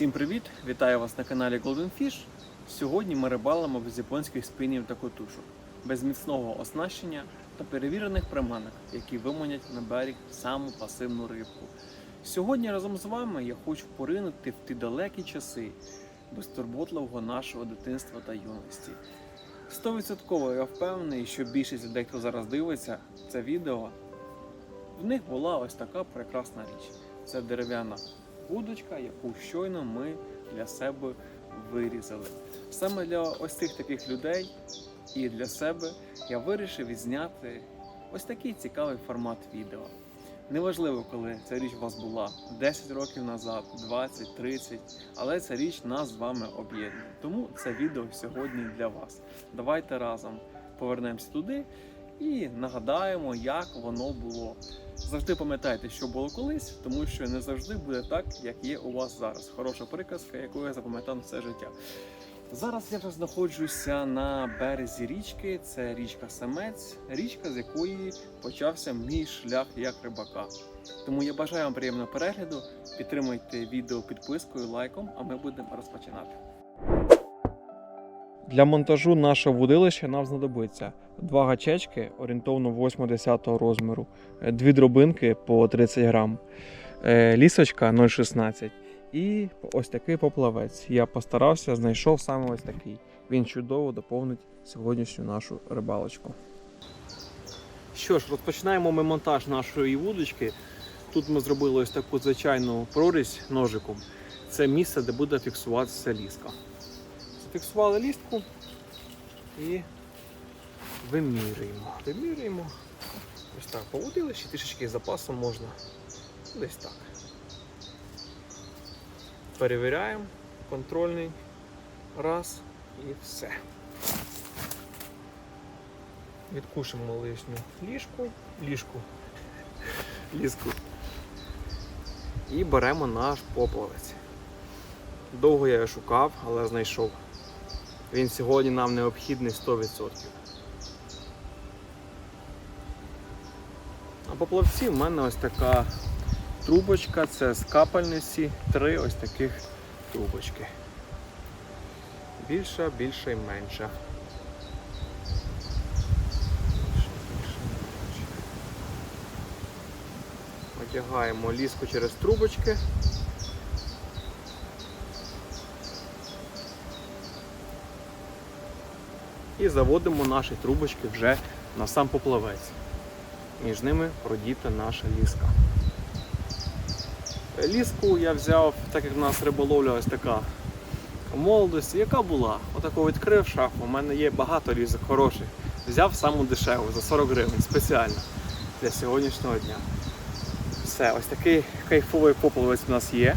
Всім привіт! Вітаю вас на каналі Golden Fish. Сьогодні ми рибалимо без японських спинів та котушок, без міцного оснащення та перевірених приманок, які виманять на берег саму пасивну рибку. Сьогодні разом з вами я хочу поринути в ті далекі часи безтурботливого нашого дитинства та юності. Стовідсотково я впевнений, що більшість людей, хто зараз дивиться це відео, в них була ось така прекрасна річ. Це дерев'яна вудочка, яку щойно ми для себе вирізали. Саме для ось цих таких людей і для себе я вирішив відзняти ось такий цікавий формат відео. Неважливо, коли ця річ у вас була 10 років назад, 20, 30, але ця річ нас з вами об'єднує. Тому це відео сьогодні для вас. Давайте разом повернемося туди і нагадаємо, як воно було. Завжди пам'ятайте, що було колись, тому що не завжди буде так, як є у вас зараз. Хороша приказка, яку я запам'ятав все життя. Зараз я вже знаходжуся на березі річки. Це річка Самець, річка, з якої почався мій шлях як рибака. Тому я бажаю вам приємного перегляду. Підтримуйте відео підпискою, лайком, а ми будемо розпочинати. Для монтажу нашого вудилища нам знадобиться два гачечки орієнтовно 8-10 розміру, е, дві дробинки по 30 грам, е, лісочка 0,16 і ось такий поплавець. Я постарався, знайшов саме ось такий. Він чудово доповнить сьогоднішню нашу рибалочку. Що ж, розпочинаємо ми монтаж нашої вудочки. Тут ми зробили ось таку звичайну прорізь ножиком. Це місце, де буде фіксуватися ліска. Зафіксували лістку і вимірюємо. Вимірюємо. Ось так поводили, ще трішечки запасом можна. Десь так. Перевіряємо. Контрольний. Раз і все. Відкушимо лишню ліжку, ліжку, ліску. І беремо наш поплавець. Довго я його шукав, але знайшов. Він сьогодні нам необхідний 100%. А по плавці в мене ось така трубочка, це з капельниці, три ось таких трубочки. Більша, більша і менша. Одягаємо ліску через трубочки. І заводимо наші трубочки вже на сам поплавець. Між ними продіта наша ліска. Ліску я взяв, так як в нас риболовля ось така в молодості, яка була. Отаку відкрив шафу. У мене є багато лісок хороших. Взяв саму дешеву за 40 гривень спеціально для сьогоднішнього дня. Все, ось такий кайфовий поплавець у нас є.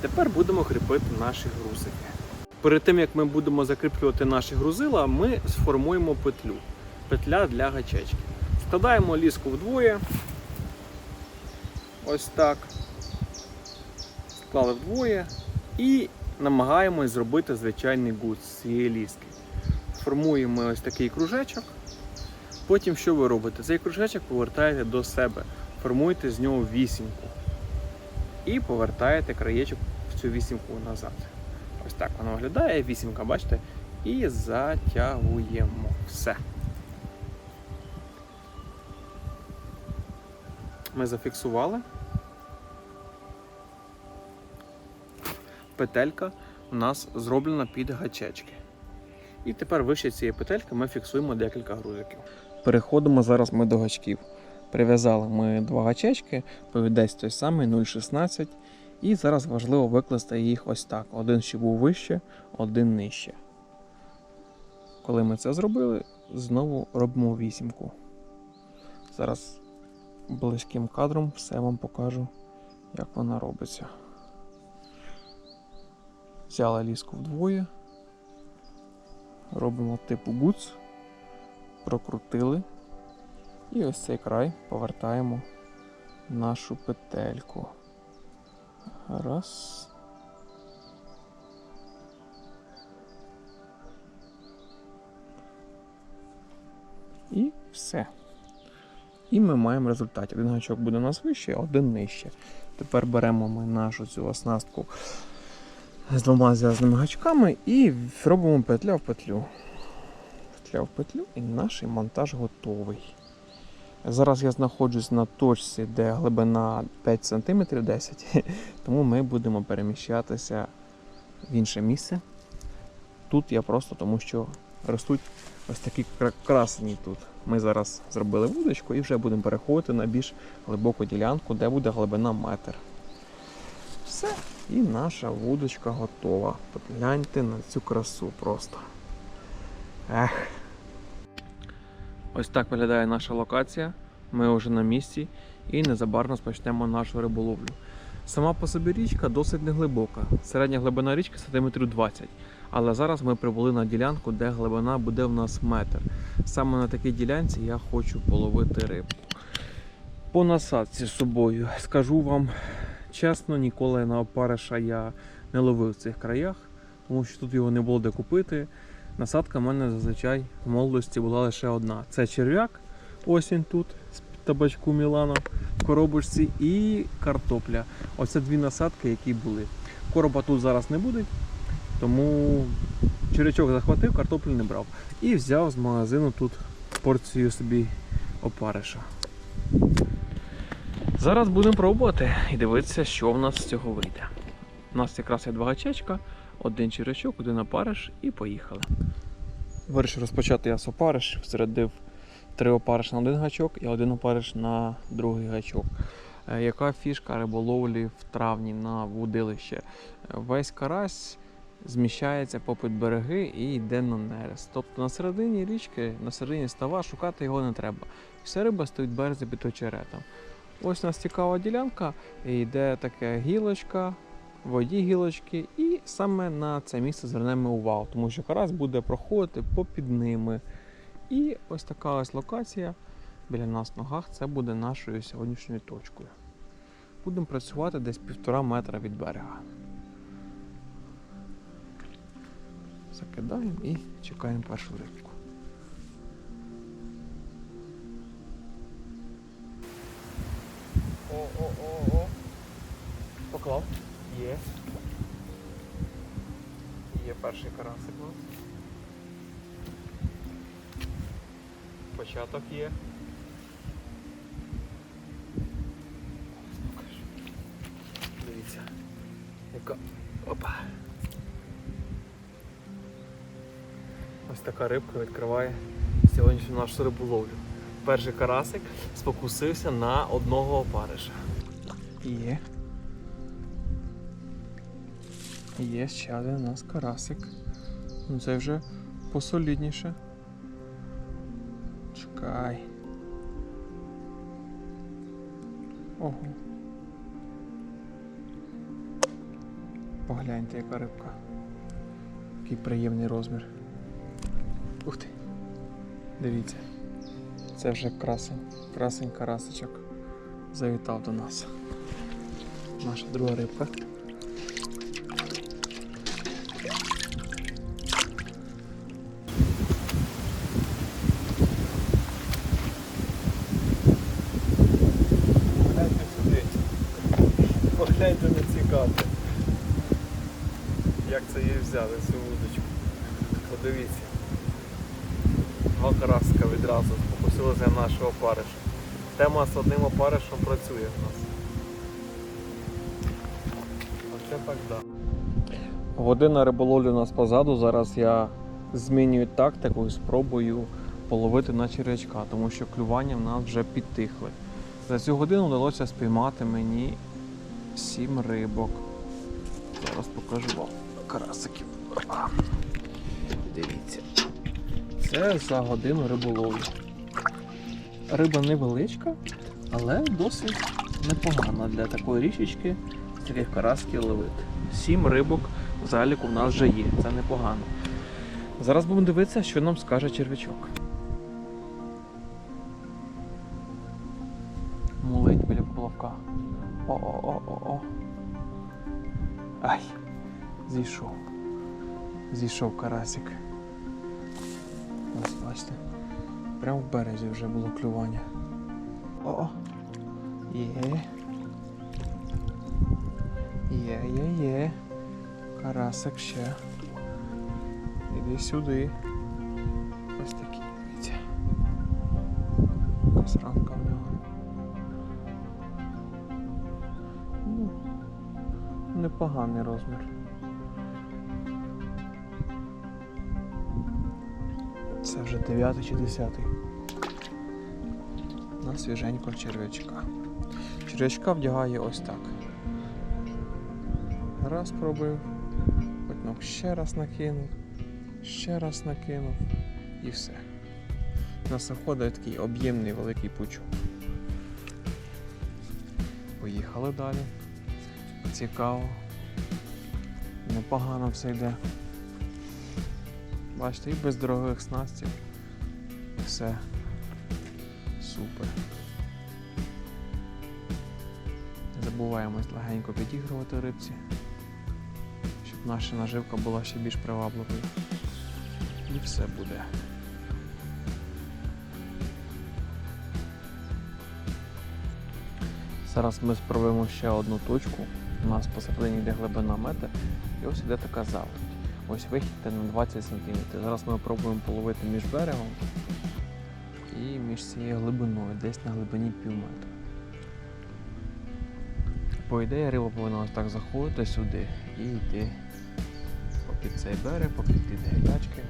Тепер будемо кріпити наші грузики. Перед тим як ми будемо закріплювати наші грузила, ми сформуємо петлю. Петля для гачечки. Складаємо ліску вдвоє. Ось так. Склали вдвоє і намагаємось зробити звичайний гуц з цієї ліски. Формуємо ось такий кружечок. Потім що ви робите? Цей кружечок повертаєте до себе, формуєте з нього вісімку. І повертаєте краєчок в цю вісімку назад. Ось так воно виглядає, вісімка, бачите? І затягуємо все. Ми зафіксували. Петелька у нас зроблена під гачечки. І тепер вище цієї петельки ми фіксуємо декілька грузиків. Переходимо зараз ми до гачків. Прив'язали ми два гачечки, повідець той самий 0,16. І зараз важливо викласти їх ось так. Один ще був вище, один нижче. Коли ми це зробили, знову робимо вісімку. Зараз близьким кадром все вам покажу, як вона робиться. Взяли ліску вдвоє. Робимо типу гуц, прокрутили. І ось цей край повертаємо нашу петельку. Раз. І все. І ми маємо результат. Один гачок буде у нас вище, один нижче. Тепер беремо ми нашу цю оснастку з двома зв'язаними гачками і робимо петля в петлю. Петля в петлю і наш монтаж готовий. Зараз я знаходжусь на точці, де глибина 5 см 10 тому ми будемо переміщатися в інше місце. Тут я просто тому, що ростуть ось такі кра- красені тут. Ми зараз зробили вудочку і вже будемо переходити на більш глибоку ділянку, де буде глибина метр. Все, і наша вудочка готова. Погляньте на цю красу просто. Ех. Ось так виглядає наша локація. Ми вже на місці і незабаром розпочнемо нашу риболовлю. Сама по собі річка досить неглибока. Середня глибина річки сантиметрів 20. Але зараз ми прибули на ділянку, де глибина буде в нас метр. Саме на такій ділянці я хочу половити рибу. По насадці з собою скажу вам чесно, ніколи на опариша я не ловив в цих краях, тому що тут його не було де купити. Насадка в мене зазвичай в молодості була лише одна. Це черв'як, ось він тут, з табачку Мілана в коробочці, і картопля. Оце дві насадки, які були. Короба тут зараз не буде, тому черв'ячок захватив, картоплю не брав. І взяв з магазину тут порцію собі опариша. Зараз будемо пробувати і дивитися, що в нас з цього вийде. У нас якраз є два гачечка, один червячок, один опариш і поїхали. Вирішив розпочати я з опариш, всередив три опариш на один гачок і один опариш на другий гачок. Е, Яка фішка риболовлі в травні на вудилище? Весь карась зміщається попід береги і йде на нерест. Тобто на середині річки, на середині става шукати його не треба. Вся риба стоїть березі під очеретом. Ось у нас цікава ділянка, і йде така гілочка, воді гілочки, і саме на це місце звернемо увагу, тому що карась буде проходити попід ними. І ось така ось локація біля нас в ногах це буде нашою сьогоднішньою точкою. Будемо працювати десь півтора метра від берега. Закидаємо і чекаємо першу рибку. О-о-о-о. Поклав. Є. Є перший карасик у нас. Початок є. Дивіться. Яка. Опа. Ось така рибка відкриває сьогоднішню нашу риболовлю. Перший карасик спокусився на одного опариша. Є. Є ще один у нас карасик. Ну це вже посолідніше. Чекай. Ого. Погляньте, яка рибка. Який приємний розмір. Ух ти. Дивіться. Це вже красень. Красень карасичок. Завітав до нас. Наша друга рибка. Взяли, цю вудочку. Подивіться. Два караска відразу спокусилися нашого опариша. Тема з одним опаришем працює в нас. Оце так да. Година риболовлі у нас позаду. Зараз я змінюю тактику і спробую половити на черв'ячка, тому що клювання в нас вже підтихли. За цю годину вдалося спіймати мені сім рибок. Зараз покажу вам карасиків. Дивіться. Це за годину риболовлі. Риба невеличка, але досить непогана для такої річечки з таких карасків ловити. Сім рибок в заліку в нас вже є, це непогано. Зараз будемо дивитися, що нам скаже черв'ячок. Зійшов карасик. Ось бачите. Прямо в березі вже було клювання. О! Є. Є, є, є. Карасик ще. Іди сюди. Ось такий, дивіться. Якась рамка в нього. Ну, непоганий розмір. Це вже 9 чи 10. На свіженького черв'ячка. Черв'ячка вдягає ось так. Раз пробив, потім ще раз накинув, ще раз накинув і все. У нас виходить такий об'ємний великий пучок. Поїхали далі. Цікаво. Непогано все йде. Бачите, і без дорогих снастів. Все супер. Не забуваємось легенько підігрувати рибці, щоб наша наживка була ще більш привабливою. І все буде. Зараз ми спробуємо ще одну точку. У нас по саплині йде глибина метр, і ось іде така заводь. Ось вихід на 20 см. Зараз ми пробуємо половити між берегом і між цією глибиною, десь на глибині пів метра. По ідеї риба повинна ось так заходити сюди і йти попід цей берег, попід ті гілячки.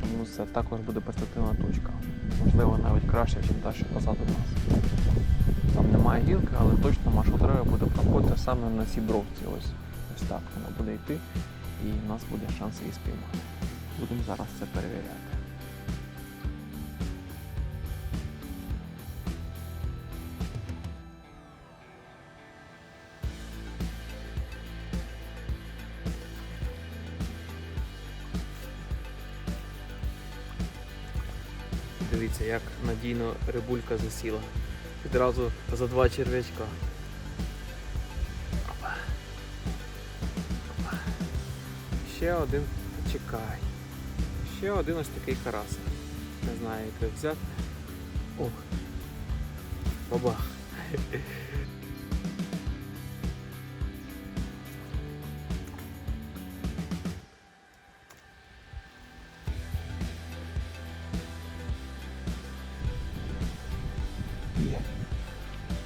Тому це також буде перспективна точка. Можливо, навіть краще, ніж та, що позаду нас. Там немає гілки, але точно маршрут треба буде проходити саме на цій бровці. Ось, ось так вона буде йти і в нас буде шанс її спіймати. Будемо зараз це перевіряти. Дивіться, як надійно рибулька засіла. Відразу за два черв'ячка. Ще один чекай. Ще один ось такий карасик. Не знаю, як його взяти. Ох. Бабах.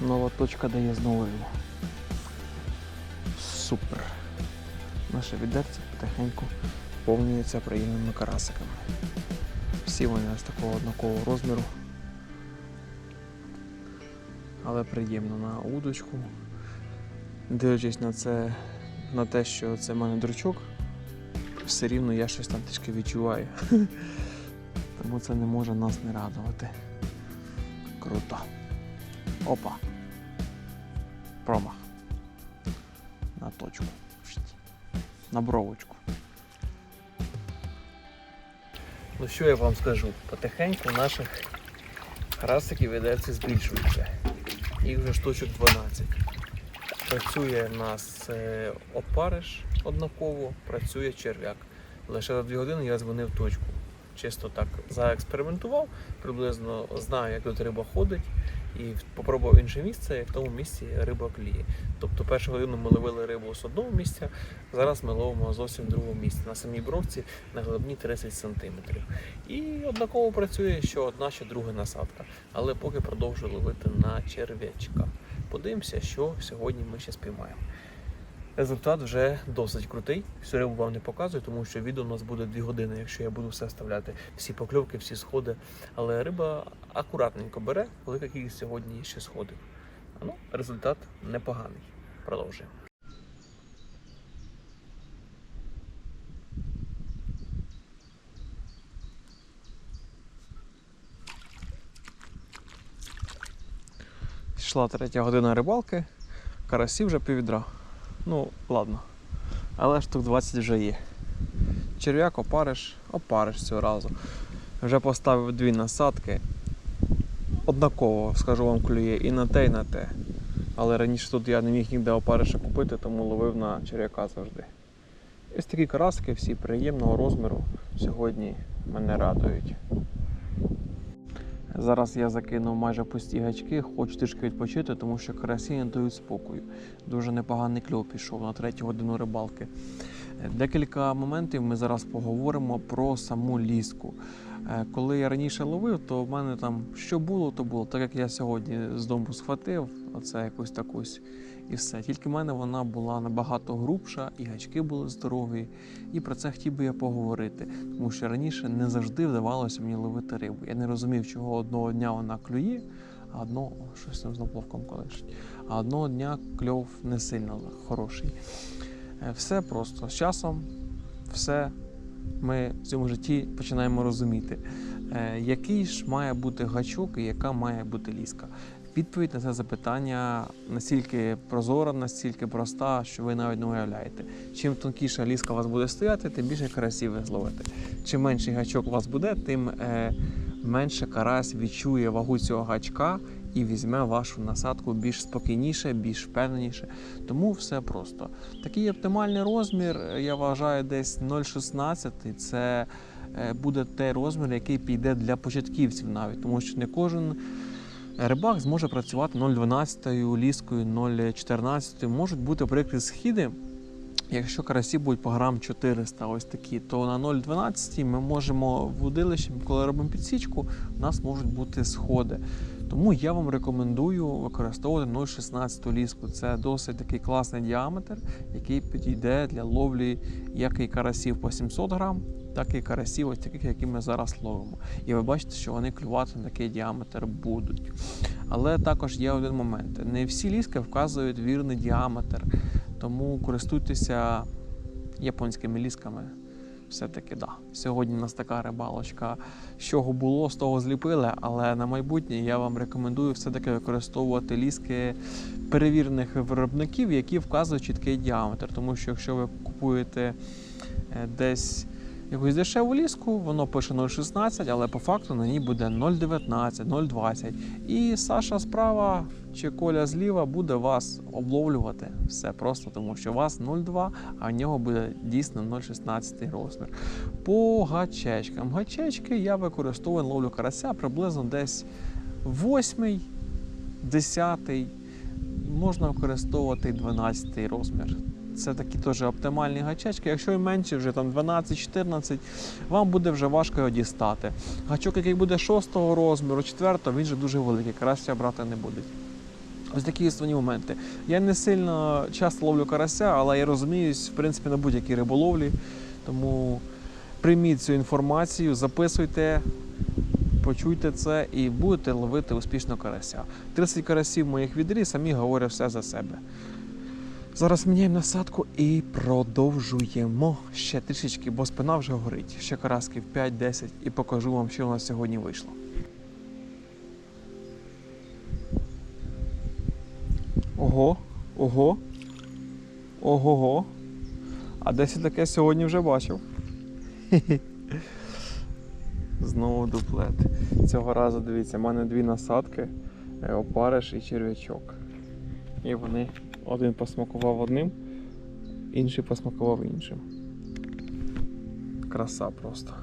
Нова точка дає знову. Супер. Наше відерце потихеньку повнюється приємними карасиками. Всі вони з такого однакового розміру. Але приємно на удочку. Дивлячись на це, на те, що це в мене дрючок, все рівно я щось там трішки відчуваю. Тому це не може нас не радувати. Круто. Опа. Промах. На точку. На бровочку. Ну що я вам скажу? Потихеньку наших храстиків ведеться збільшується. Їх вже штучок 12. Працює в нас е, опариш однаково, працює черв'як. Лише за 2 години я дзвонив точку. Чисто так заекспериментував, приблизно знаю, як тут риба ходить, і попробував інше місце, і в тому місці риба кліє. Тобто першу годину ми ловили рибу з одного місця, зараз ми ловимо зовсім в другому місці, на самій бровці на глибині 30 см. І однаково працює що одна, що друга насадка. Але поки продовжую ловити на черв'ячка. Подивимося, що сьогодні ми ще спіймаємо. Результат вже досить крутий. Всю рибу вам не показую, тому що відео у нас буде 2 години, якщо я буду все вставляти, всі покльовки, всі сходи. Але риба акуратненько бере, велика кількість сьогодні ще сходів. А Ну, результат непоганий. Продовжуємо. Йшла третя година рибалки, карасі вже піввідра. Ну, ладно. Але штук 20 вже є. Черв'як опариш, опариш цього разу. Вже поставив дві насадки. Однаково, скажу вам, клює і на те, і на те. Але раніше тут я не міг ніде опариша купити, тому ловив на черв'яка завжди. Ось такі карасики, всі приємного розміру сьогодні мене радують. Зараз я закинув майже пусті гачки, хочу трішки відпочити, тому що карасі не дають спокою. Дуже непоганий кльов пішов на третю годину рибалки. Е, Декілька моментів ми зараз поговоримо про саму ліску. Е, Коли я раніше ловив, то в мене там що було, то було. Так як я сьогодні з дому схватив, оце якусь такусь і все. Тільки в мене вона була набагато грубша, і гачки були здорові. І про це хотів би я поговорити. Тому що раніше не завжди вдавалося мені ловити рибу. Я не розумів, чого одного дня вона клює, а одного щось там з наплавком колишить. А одного дня кльов не сильно хороший. Е, Все просто з часом, все ми в цьому житті починаємо розуміти, е, який ж має бути гачок і яка має бути ліска. Відповідь на це запитання настільки прозора, настільки проста, що ви навіть не уявляєте. Чим тонкіша ліска у вас буде стояти, тим більше карасів ви зловите. Чим менший гачок у вас буде, тим е, менше карась відчує вагу цього гачка і візьме вашу насадку більш спокійніше, більш впевненіше. Тому все просто. Такий оптимальний розмір, е, я вважаю, десь 0,16. Це е, буде той розмір, який піде для початківців навіть, тому що не кожен. Рибак зможе працювати 0,12 ліскою, 0,14. Можуть бути прикрі східи. Якщо карасі будуть по грам 400, ось такі, то на 0,12 ми можемо в удилищі, коли робимо підсічку, у нас можуть бути сходи. Тому я вам рекомендую використовувати 0,16 ліску. Це досить такий класний діаметр, який підійде для ловлі як і карасів по 700 грам, так і карасів, ось таких, які ми зараз ловимо. І ви бачите, що вони клювати на такий діаметр будуть. Але також є один момент: не всі ліски вказують вірний діаметр, тому користуйтеся японськими лісками. Все-таки да. Сьогодні у нас така рибалочка. З чого було, з того зліпили, але на майбутнє я вам рекомендую все-таки використовувати ліски перевірених виробників, які вказують чіткий діаметр. Тому що якщо ви купуєте е, десь якусь дешеву ліску, воно пише 0,16, але по факту на ній буде 0,19, 0,20. І Саша справа чи Коля зліва буде вас обловлювати. Все просто, тому що у вас 0,2, а в нього буде дійсно 0,16 розмір. По гачечкам. Гачечки я використовую ловлю карася приблизно десь 8, 10, можна використовувати 12 розмір. Це такі теж оптимальні гачечки. Якщо і менше, вже там 12-14, вам буде вже важко його дістати. Гачок, який буде 6 розміру, 4, він вже дуже великий, карася брати не будуть. Ось такі основні моменти. Я не сильно часто ловлю карася, але я розуміюсь, в принципі, на будь-якій риболовлі. Тому прийміть цю інформацію, записуйте, почуйте це і будете ловити успішно карася. 30 карасів моїх відрі самі говорять все за себе. Зараз міняємо насадку і продовжуємо ще трішечки, бо спина вже горить. Ще карасків 5-10 і покажу вам, що у нас сьогодні вийшло. Ого, ого. Ого-го. А десь таке сьогодні вже бачив. Знову дуплет. Цього разу дивіться, в мене дві насадки, е, опариш і черв'ячок. І вони один посмакував одним, інший посмакував іншим. Краса просто.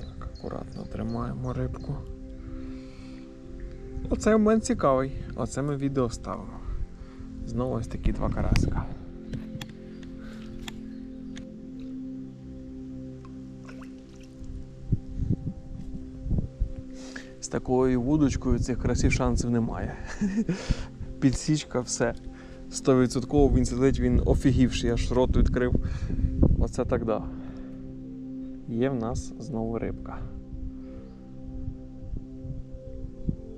Так, акуратно тримаємо рибку. Оцей момент цікавий. Оце ми відео ставимо. Знову ось такі два караска. З такою вудочкою цих карасів шансів немає. Підсічка, все. 100% він сидить, він офігівший, аж рот відкрив. Оце так да. Є в нас знову рибка.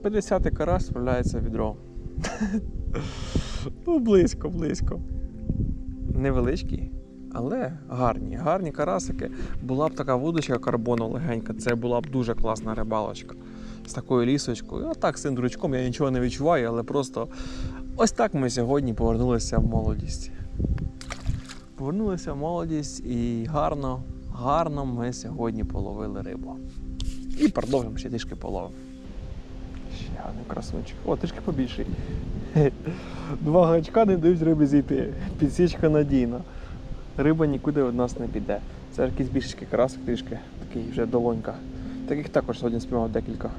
50-й карась справляється відро. ну, близько, близько. Невеличкі, але гарні. Гарні карасики. Була б така вудочка карбону легенька, це була б дуже класна рибалочка. З такою лісочкою. А так, з цим дурачком я нічого не відчуваю, але просто ось так ми сьогодні повернулися в молодість. Повернулися в молодість і гарно, гарно ми сьогодні половили рибу. І продовжимо ще трішки половимо. Ще один красунчик. О, трішки побільший. Два гачка не дають рибі зійти. Підсічка надійна. Риба нікуди від нас не піде. Це якийсь більший красик трішки, такий вже долонька. Таких також сьогодні спіймав декілька.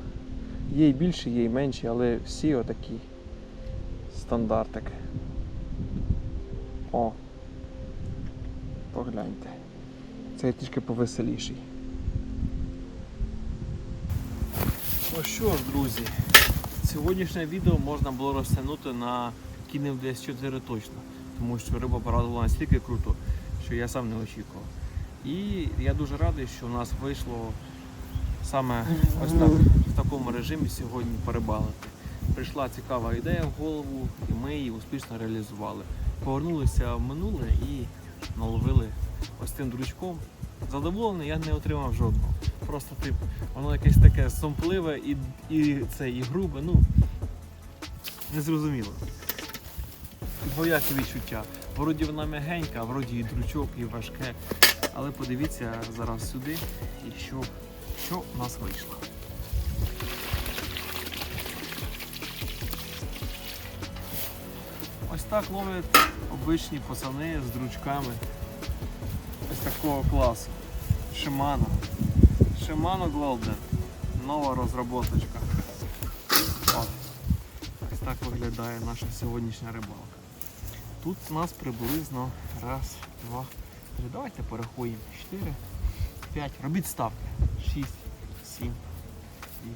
Є й більші, є й менші, але всі отакі стандартики. О, погляньте. Це трішки повеселіший. Ну що ж, друзі, сьогоднішнє відео можна було розтягнути на кінів десь 4 точно, тому що риба порадувала настільки круто, що я сам не очікував. І я дуже радий, що у нас вийшло саме ось так в такому режимі сьогодні порибалити. Прийшла цікава ідея в голову, і ми її успішно реалізували. Повернулися в минуле і наловили ось цим дручком. Задоволений я не отримав жодного. Просто тип, воно якесь таке сомпливе і, і це і грубе, ну незрозуміло. Двоякі відчуття. Вроді вона м'ягенька, вроді і дручок, і важке. Але подивіться зараз сюди і що, що в нас вийшло. Ось так ловлять обичні пацани з дручками. Ось такого класу. Shimano. Shimano Golden. Нова розроботочка. О, ось так виглядає наша сьогоднішня рибалка. Тут у нас приблизно раз, два, три. Давайте порахуємо. 4, 5. Робіть ставки. 6, 7, 8.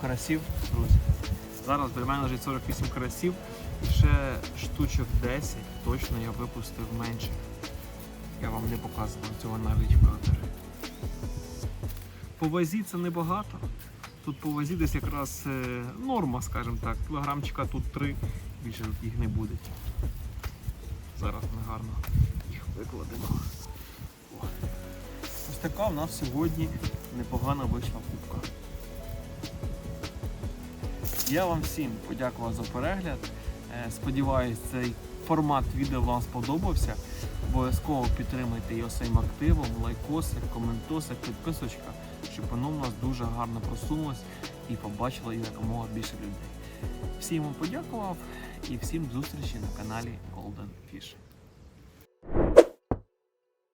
Карасів, друзі. Зараз біля мене лежить 48 карасів. І ще штучок 10 точно я випустив менше. Я вам не показував цього навіть в кадері. По вазі це небагато. Тут по вазі десь якраз е, норма, скажімо так. Кілограмчика тут 3, більше тут їх не буде. Зараз ми гарно їх викладемо. Ось така в нас сьогодні непогана вийшла Я вам всім подякував за перегляд. Е, Сподіваюсь, цей формат відео вам сподобався. Обов'язково підтримайте його своїм активом, лайкосик, коментосик, підписочка, щоб воно в нас дуже гарно просунулось і побачило якомога більше людей. Всім вам подякував і всім зустрічі на каналі Golden Fish.